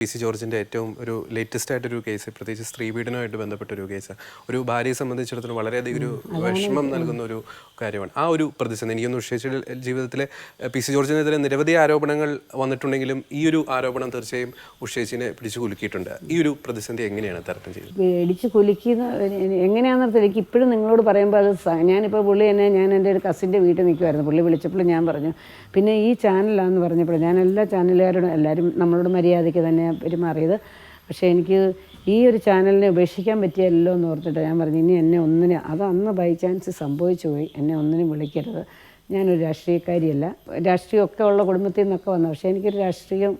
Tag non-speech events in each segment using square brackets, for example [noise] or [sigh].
P C ജോർജിന്റെ ഏറ്റവും ഒരു ലേറ്റസ്റ്റ് ആയിട്ടൊരു കേസ് പ്രത്യേകിച്ച് സ്ത്രീപീഡനമായിട്ട് ബന്ധപ്പെട്ട ഒരു കേസ് ഒരു ഭാര്യയെ സംബന്ധിച്ചിടത്തോളം വളരെയധികം ഒരു വിഷമം നൽകുന്ന ഒരു കാര്യമാണ്. ആ ഒരു പ്രതിസന്ധി. എനിക്കൊന്ന് വിശേഷ ജീവിതത്തിലെ പി സി ജോർജിനെതിരെ നിരവധി ആരോപണങ്ങൾ വന്നിട്ടുണ്ടെങ്കിലും ഈ ഒരു ആരോപണം തീർച്ചയായും ഉഷേച്ചിനെ പിടിച്ചു കുലുക്കിയിട്ടുണ്ട്. ഈ ഒരു പ്രതിസന്ധി എങ്ങനെയാണ് തരണം ചെയ്തത്? പിടിച്ചു കുലുക്കിയെന്ന് എങ്ങനെയാണെന്നറിയത്തില്ല എനിക്ക് ഇപ്പോഴും നിങ്ങളോട് പറയുമ്പോൾ അത് ഞാനിപ്പോൾ പുള്ളി എന്നെ ഞാൻ എന്റെ ഒരു കസിന്റെ വീട്ടിൽ നിൽക്കുമായിരുന്നു പുള്ളി വിളിച്ചപ്പോൾ ഞാൻ പറഞ്ഞു പിന്നെ ഈ ചാനലാണെന്ന് പറഞ്ഞപ്പോൾ ഞാൻ എല്ലാ ചാനലുകാരോടും എല്ലാവരും നമ്മളോട് മര്യാദയ്ക്ക് തന്നെ പെരുമാറിയത് പക്ഷേ എനിക്ക് ഈ ഒരു ചാനലിനെ ഉപേക്ഷിക്കാൻ പറ്റിയല്ലോ എന്ന് ഓർത്തിട്ട് ഞാൻ പറഞ്ഞു ഇനി എന്നെ ഒന്നിനെ അത് അന്ന് ബൈ ചാൻസ് സംഭവിച്ചു പോയി. എന്നെ ഒന്നിനും വിളിക്കരുത്. ഞാനൊരു രാഷ്ട്രീയക്കാരിയല്ല. രാഷ്ട്രീയമൊക്കെ ഉള്ള കുടുംബത്തിൽ നിന്നൊക്കെ വന്നു പക്ഷേ എനിക്കൊരു രാഷ്ട്രീയം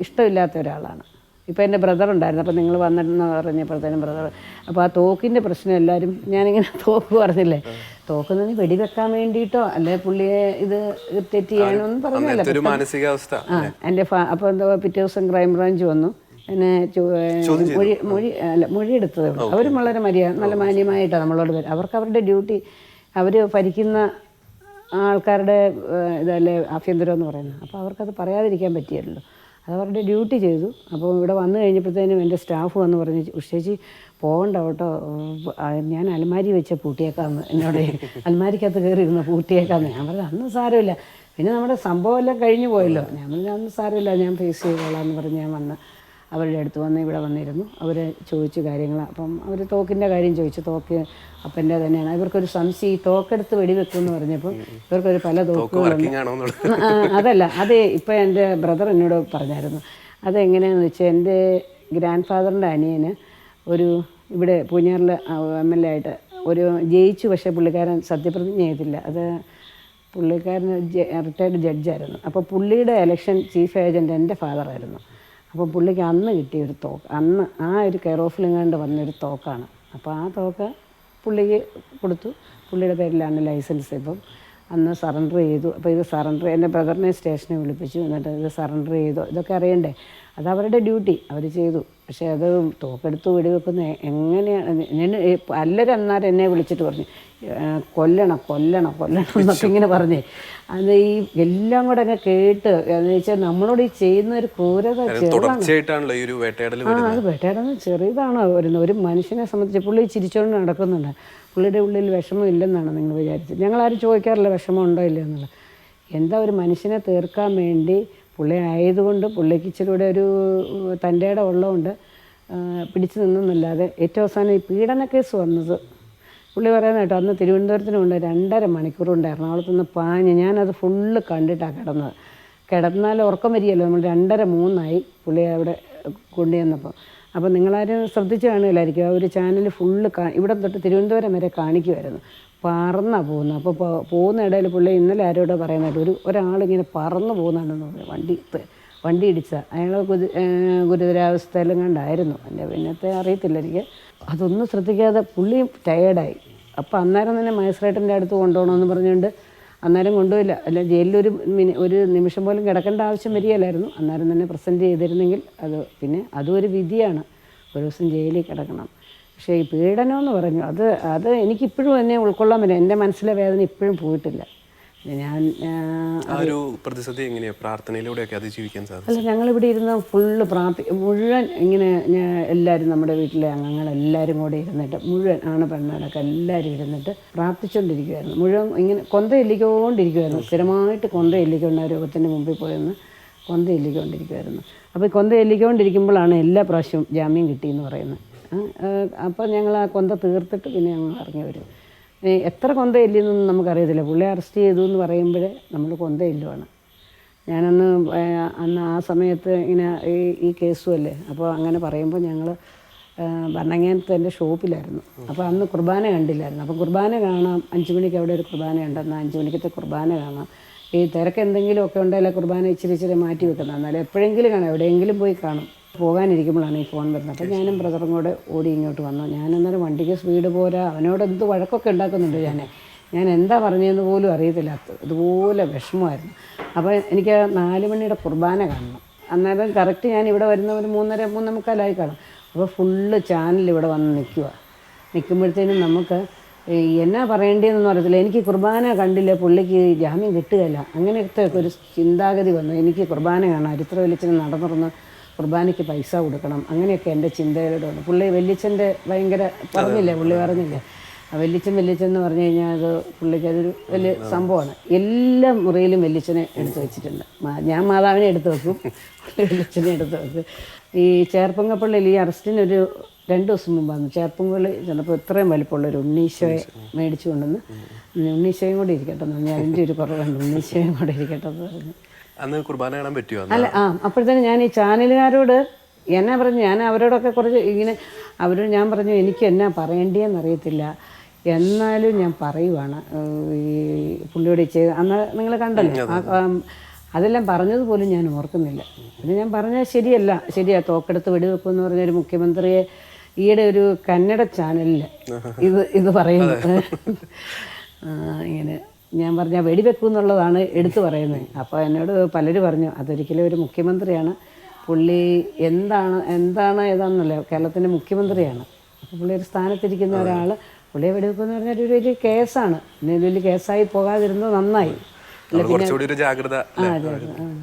ഇഷ്ടമില്ലാത്ത ഒരാളാണ്. ഇപ്പോൾ എന്റെ ബ്രദർ ഉണ്ടായിരുന്നു. അപ്പോൾ നിങ്ങൾ വന്നിട്ടെന്ന് പറഞ്ഞപ്പോഴത്തേനും ബ്രദർ അപ്പോൾ ആ തോക്കിന്റെ പ്രശ്നം എല്ലാവരും ഞാനിങ്ങനെ [laughs] തോക്ക് പറഞ്ഞില്ലേ? തോക്കുന്നതിന് വെടിവെക്കാൻ വേണ്ടിയിട്ടോ അല്ലെ പുള്ളിയെ ഇത് തെറ്റ് ചെയ്യാനൊന്നും പറഞ്ഞല്ല മാനസികാവസ്ഥ. ആ എന്റെ ഫാ അപ്പോൾ എന്തോ പിറ്റേ ദിവസം ക്രൈംബ്രാഞ്ച് വന്നു. എന്നെ മൊഴി മൊഴി അല്ല മൊഴി എടുത്തത് ഉള്ളൂ അവരും വളരെ മര്യാദ നല്ല മാന്യമായിട്ടാണ് നമ്മളോട് വരും അവർക്ക് അവരുടെ ഡ്യൂട്ടി അവർ ഭരിക്കുന്ന ആൾക്കാരുടെ ഇതല്ലേ ആഭ്യന്തരം എന്ന് പറയുന്നത്. അപ്പോൾ അവർക്കത് പറയാതിരിക്കാൻ പറ്റിയല്ലോ. അത് അവരുടെ ഡ്യൂട്ടി ചെയ്തു. അപ്പോൾ ഇവിടെ വന്നു കഴിഞ്ഞപ്പോഴത്തേനും എന്റെ സ്റ്റാഫ് വന്ന് പറഞ്ഞ് ഉഷേച്ചി പോകണ്ട കേട്ടോ. ഞാൻ അലമാരി വെച്ച പൂട്ടിയേക്കാന്ന്. എന്നോട് അലമാരിക്കകത്ത് കയറി ഇരുന്ന് പൂട്ടിയേക്കാന്ന്. ഞാൻ പറഞ്ഞത് അന്ന് സാരമില്ല. പിന്നെ നമ്മുടെ സംഭവം എല്ലാം കഴിഞ്ഞു പോയല്ലോ. ഞാൻ പറഞ്ഞു അന്ന് സാരമില്ല. ഞാൻ ഫേസ് ചെയ്തോളാം എന്ന് പറഞ്ഞ് ഞാൻ വന്ന് അവരുടെ അടുത്ത് വന്ന് ഇവിടെ വന്നിരുന്നു. അവർ ചോദിച്ചു കാര്യങ്ങൾ അപ്പം അവർ തോക്കിന്റെ കാര്യം ചോദിച്ചു. തോക്ക് അപ്പന്റെ തന്നെയാണ്. ഇവർക്കൊരു സംശയം ഈ തോക്കെടുത്ത് വെടിവെക്കുമെന്ന് പറഞ്ഞപ്പോൾ ഇവർക്കൊരു പല തോക്കുകളുണ്ട്. അതല്ല. അത് ഇപ്പോൾ എന്റെ ബ്രദർ എന്നോട് പറഞ്ഞായിരുന്നു. അതെങ്ങനെയാണെന്ന് വെച്ചാൽ എന്റെ ഗ്രാൻഡ് ഫാദറിന്റെ അനിയന് ഒരു ഇവിടെ പൂഞ്ഞാറിൽ എം എൽ എ ആയിട്ട് ഒരു ജയിച്ചു. പക്ഷേ പുള്ളിക്കാരൻ സത്യപ്രതിജ്ഞ ചെയ്തില്ല. അത് പുള്ളിക്കാരൻ റിട്ടയർഡ് ജഡ്ജായിരുന്നു. അപ്പോൾ പുള്ളിയുടെ ഇലക്ഷൻ ചീഫ് ഏജന്റ് എന്റെ ഫാദറായിരുന്നു. അപ്പോൾ പുള്ളിക്ക് അന്ന് കിട്ടിയൊരു തോക്ക് അന്ന് ആ ഒരു കെയർ ഓഫിലെങ്ങാണ്ട് വന്നൊരു തോക്കാണ്. അപ്പോൾ ആ തോക്ക് പുള്ളിക്ക് കൊടുത്തു. പുള്ളിയുടെ പേരിലാണ് ലൈസൻസ് ഇപ്പം. അന്ന് സറണ്ടർ ചെയ്തു. അപ്പോൾ ഇത് സറണ്ടർ എന്റെ ബ്രദറിനെ സ്റ്റേഷനിൽ വിളിപ്പിച്ചു. എന്നിട്ട് ഇത് സറണ്ടർ ചെയ്തു. ഇതൊക്കെ അറിയണ്ടേ? അത് അവരുടെ ഡ്യൂട്ടി. അവർ ചെയ്തു. പക്ഷേ അത് തോക്കെടുത്ത് വെടിവെക്കുന്ന എങ്ങനെയാണ് ഞാൻ പലരും അന്നേരം എന്നെ വിളിച്ചിട്ട് പറഞ്ഞു "ഏ, കൊല്ലണം കൊല്ലണം കൊല്ലണം എന്നൊക്കെ ഇങ്ങനെ പറഞ്ഞേ. അത് ഈ എല്ലാം കൂടെ അങ്ങ് കേട്ട് എന്ന് വെച്ചാൽ നമ്മളോട് ഈ ചെയ്യുന്ന ഒരു ക്രൂരത ചെറുതാണ്. ആ അത് വേട്ടയാടൽ ചെറിയതാണ് വരുന്നത്. ഒരു മനുഷ്യനെ സംബന്ധിച്ച് പുള്ളി ചിരിച്ചുകൊണ്ട് നടക്കുന്നുണ്ട്. പുള്ളിയുടെ ഉള്ളിൽ വിഷമം ഇല്ലെന്നാണ് നിങ്ങൾ വിചാരിച്ചത്. ഞങ്ങളാരും ചോദിക്കാറില്ല വിഷമം ഉണ്ടോ ഇല്ലയോ എന്നുള്ളത്. എന്താ ഒരു മനുഷ്യനെ തീർക്കാൻ വേണ്ടി പുള്ളി ആയതുകൊണ്ട് പുള്ളിക്ക് ഇച്ചിരി കൂടെ ഒരു തന്റെ ഇടം ഉള്ളതുകൊണ്ട് പിടിച്ചു നിന്നെന്നല്ലാതെ ഏറ്റവും അവസാനം ഈ പീഡന കേസ് വന്നത് പുള്ളി പറയുന്ന കേട്ടോ അന്ന് തിരുവനന്തപുരത്തിന് കൊണ്ട് രണ്ടര മണിക്കൂർ കൊണ്ട് എറണാകുളത്ത് നിന്ന് പാഞ്ഞ് ഞാനത് ഫുള്ള് കണ്ടിട്ടാണ് കിടന്നത്. കിടന്നാൽ ഉറക്കം വരികയല്ലോ നമ്മൾ രണ്ടര മൂന്നായി പുള്ളി അവിടെ കൊണ്ടുചെന്നപ്പോൾ അപ്പോൾ നിങ്ങളാരും ശ്രദ്ധിച്ച് കാണുകയില്ലായിരിക്കും ആ ഒരു ചാനൽ ഫുള്ള് കാ ഇവിടെ തൊട്ട് തിരുവനന്തപുരം വരെ കാണിക്കുമായിരുന്നു. പറന്നാണ് പോകുന്നത് അപ്പോൾ പോകുന്ന ഇടയിൽ പുള്ളി ഇന്നലെ ആരോടോ പറയുന്നത് ഒരു ഒരാളിങ്ങനെ പറന്ന് പോകുന്നുണ്ടെന്ന് പറഞ്ഞു. വണ്ടി വണ്ടി ഇടിച്ച. അയാൾ ഗുരു ഗുരുതരാവസ്ഥയിലും കണ്ടായിരുന്നു. എന്റെ പിന്നത്തെ അറിയത്തില്ല എനിക്ക്. അതൊന്നും ശ്രദ്ധിക്കാതെ പുള്ളി ടയേർഡായി അപ്പോൾ അന്നേരം തന്നെ മജിസ്ട്രേറ്റിന്റെ അടുത്ത് കൊണ്ടുപോകണമെന്ന് പറഞ്ഞുകൊണ്ട് അന്നേരം കൊണ്ടുപോയില്ല. അല്ല ജയിലിലൊരു മിനി ഒരു നിമിഷം പോലും കിടക്കേണ്ട ആവശ്യം വരികയില്ലായിരുന്നു. അന്നേരം തന്നെ പ്രസന്റ് ചെയ്തിരുന്നെങ്കിൽ അത് പിന്നെ അതും ഒരു വിധിയാണ്. ഒരു ദിവസം ജയിലിൽ കിടക്കണം. പക്ഷേ ഈ പീഡനം എന്ന് പറഞ്ഞു അത് അത് എനിക്കിപ്പോഴും എന്നെ ഉൾക്കൊള്ളാൻ പറ്റില്ല. എന്റെ മനസ്സിലെ വേദന ഇപ്പോഴും പോയിട്ടില്ല. ഞാൻ ഒരു പ്രതിസന്ധി എങ്ങനെയാണ് പ്രാർത്ഥനയിലൂടെയൊക്കെ അതിജീവിക്കാൻ സാധിക്കും അല്ല ഞങ്ങളിവിടെ ഇരുന്ന് ഫുള്ള് പ്രാർത്ഥി മുഴുവൻ ഇങ്ങനെ എല്ലാവരും നമ്മുടെ വീട്ടിലെ അംഗങ്ങൾ എല്ലാവരും കൂടെ ഇരുന്നിട്ട് മുഴുവൻ ആണ് പെണ്ണടക്കം എല്ലാവരും ഇരുന്നിട്ട് പ്രാർത്ഥിച്ചുകൊണ്ടിരിക്കുമായിരുന്നു മുഴുവൻ ഇങ്ങനെ കൊന്ത എല്ലിക്കൊണ്ടിരിക്കുമായിരുന്നു സ്ഥിരമായിട്ട് കൊന്ത എല്ലിക്കൊണ്ട് ആ രൂപത്തിന്റെ മുമ്പിൽ പോയെന്ന് കൊന്ത എല്ലിക്കൊണ്ടിരിക്കുമായിരുന്നു അപ്പോൾ കൊന്ത എല്ലിക്കൊണ്ടിരിക്കുമ്പോഴാണ് എല്ലാ പ്രാവശ്യവും ജാമ്യം കിട്ടിയെന്ന് പറയുന്നത്. അപ്പോൾ ഞങ്ങൾ ആ കൊന്ത തീർത്തിട്ട് പിന്നെ ഞങ്ങൾ ഇറങ്ങി വരും. എത്ര കൊന്ത ഇല്ലെന്നൊന്നും നമുക്കറിയത്തില്ല. പുള്ളി അറസ്റ്റ് ചെയ്തു എന്ന് പറയുമ്പോഴേ നമ്മൾ കൊന്ത എല്ലുവാണ് ഞാനന്ന് അന്ന് ആ സമയത്ത് ഇങ്ങനെ ഈ ഈ കേസും അല്ലേ? അപ്പോൾ അങ്ങനെ പറയുമ്പോൾ ഞങ്ങൾ ഭരണങ്ങാനത്ത് എന്റെ ഷോപ്പിലായിരുന്നു. അപ്പോൾ അന്ന് കുർബാന കണ്ടില്ലായിരുന്നു. അപ്പോൾ കുർബാന കാണാം. അഞ്ച് മണിക്ക് അവിടെ ഒരു കുർബാന ഉണ്ടെന്നാൽ അഞ്ച് മണിക്കത്തെ കുർബാന കാണാം. ഈ തിരക്ക് എന്തെങ്കിലുമൊക്കെ ഉണ്ടെങ്കിൽ കുർബാന ഇച്ചിരി ഇച്ചിരി മാറ്റി വെക്കുന്നത്. എന്നാലും എപ്പോഴെങ്കിലും കാണാം. എവിടെയെങ്കിലും പോയി കാണും. പോകാനിരിക്കുമ്പോഴാണ് ഈ ഫോൺ വരുന്നത്. അപ്പോൾ ഞാനും ബ്രദറും കൂടെ ഓടി ഇങ്ങോട്ട് വന്നു. ഞാൻ അന്നേരം വണ്ടിക്ക് സ്പീഡ് പോരാ. അവനോട് എന്ത് വഴക്കൊക്കെ ഉണ്ടാക്കുന്നുണ്ട് ഞാൻ ഞാൻ എന്താ പറഞ്ഞതെന്ന് പോലും അറിയത്തില്ല. ഇതുപോലെ വിഷമമായിരുന്നു. അപ്പോൾ എനിക്ക് നാല് മണിയുടെ കുർബാന കാണണം. അന്നേരം കറക്റ്റ് ഞാൻ ഇവിടെ വരുന്ന ഒരു മൂന്നര മൂന്നേ മുക്കാലായി കാണും. അപ്പോൾ ഫുള്ള് ചാനൽ ഇവിടെ വന്ന് നിൽക്കുക നിൽക്കുമ്പോഴത്തേനും നമുക്ക് എന്നാ പറയേണ്ടതെന്നൊന്നും അറിയത്തില്ല. എനിക്ക് കുർബാന കണ്ടില്ല. പുള്ളിക്ക് ജാമ്യം കിട്ടുകയില്ല. അങ്ങനത്തെ ഒരു ചിന്താഗതി വന്നു. എനിക്ക് കുർബാന കാണാം അരിത്ര വലിച്ചിന് നടന്നിരുന്ന് കുർബാനയ്ക്ക് പൈസ കൊടുക്കണം. അങ്ങനെയൊക്കെ എന്റെ ഉണ്ട് പുള്ളി വല്യച്ഛന്റെ ഭയങ്കര പറഞ്ഞില്ലേ? പുള്ളി പറഞ്ഞില്ലേ? വെല്ലിച്ചൻ വല്യച്ഛൻ എന്ന് പറഞ്ഞു കഴിഞ്ഞാൽ അത് പുള്ളിക്ക് അതൊരു വലിയ സംഭവമാണ്. എല്ലാ മുറിയിലും വെല്ലിച്ചനെ എടുത്തു വെച്ചിട്ടുണ്ട്. ഞാൻ മാതാവിനെ എടുത്തു വെക്കും. വെല്ലിച്ചനെ എടുത്തു വെക്കും. ഈ ചേർപ്പങ്കപ്പള്ളിയിൽ ഈ അറസ്റ്റിനൊരു രണ്ട് ദിവസം മുമ്പാണ് ചേർപ്പങ്കപ്പള്ളി ചെന്നപ്പോൾ ഇത്രയും വലിപ്പമുള്ള ഒരു ഉണ്ണീശോയെ മേടിച്ചു കൊണ്ടുവന്ന് ഉണ്ണീശോയും കൂടി ഇരിക്കട്ടെ എന്ന് പറഞ്ഞു. അതിന്റെ ഒരു കുറവുണ്ട്. ഉണ്ണീശോയും കൂടെ ഇരിക്കട്ടെ എന്ന് പറഞ്ഞു. അന്ന് കുർബാന കാണാൻ പറ്റുമോ അല്ല ആ അപ്പോഴത്തേന് ഞാൻ ഈ ചാനലുകാരോട് എന്നാ പറഞ്ഞു? ഞാൻ അവരോടൊക്കെ കുറച്ച് ഇങ്ങനെ അവരോട് ഞാൻ പറഞ്ഞു എനിക്ക് എന്നാ പറയേണ്ടിയെന്ന് അറിയത്തില്ല. എന്നാലും ഞാൻ പറയുവാണ് ഈ പുള്ളിയോട് ചെയ്ത് അന്ന് നിങ്ങൾ കണ്ടല്ലോ? അതെല്ലാം പറഞ്ഞതുപോലും ഞാൻ ഓർക്കുന്നില്ല. പിന്നെ ഞാൻ പറഞ്ഞാൽ ശരിയല്ല ശരിയാ തോക്കെടുത്ത് വെടിവെക്കും എന്ന് പറഞ്ഞൊരു മുഖ്യമന്ത്രിയെ ഈയിടെ ഒരു കന്നഡ ചാനലിൽ ഇത് ഇത് പറയുന്നത് ഇങ്ങനെ ഞാൻ പറഞ്ഞ വെടിവെക്കും എന്നുള്ളതാണ് എടുത്തു പറയുന്നത്. അപ്പോൾ എന്നോട് പലരും പറഞ്ഞു അതൊരിക്കലും ഒരു മുഖ്യമന്ത്രിയാണ്. പുള്ളി എന്താണ് എന്താണ് ഏതാണെന്നല്ലേ കേരളത്തിന്റെ മുഖ്യമന്ത്രിയാണ്. അപ്പോൾ പുള്ളി ഒരു സ്ഥാനത്തിരിക്കുന്ന ഒരാൾ പുള്ളിയെ വെടിവെപ്പെന്ന് പറഞ്ഞാൽ ഒരു വലിയ കേസാണ്. വലിയ കേസായി പോകാതിരുന്നത് നന്നായി. പിന്നെ കുറച്ചുകൂടി ഒരു ജാഗ്രത ആ അതെ അതെ ആ.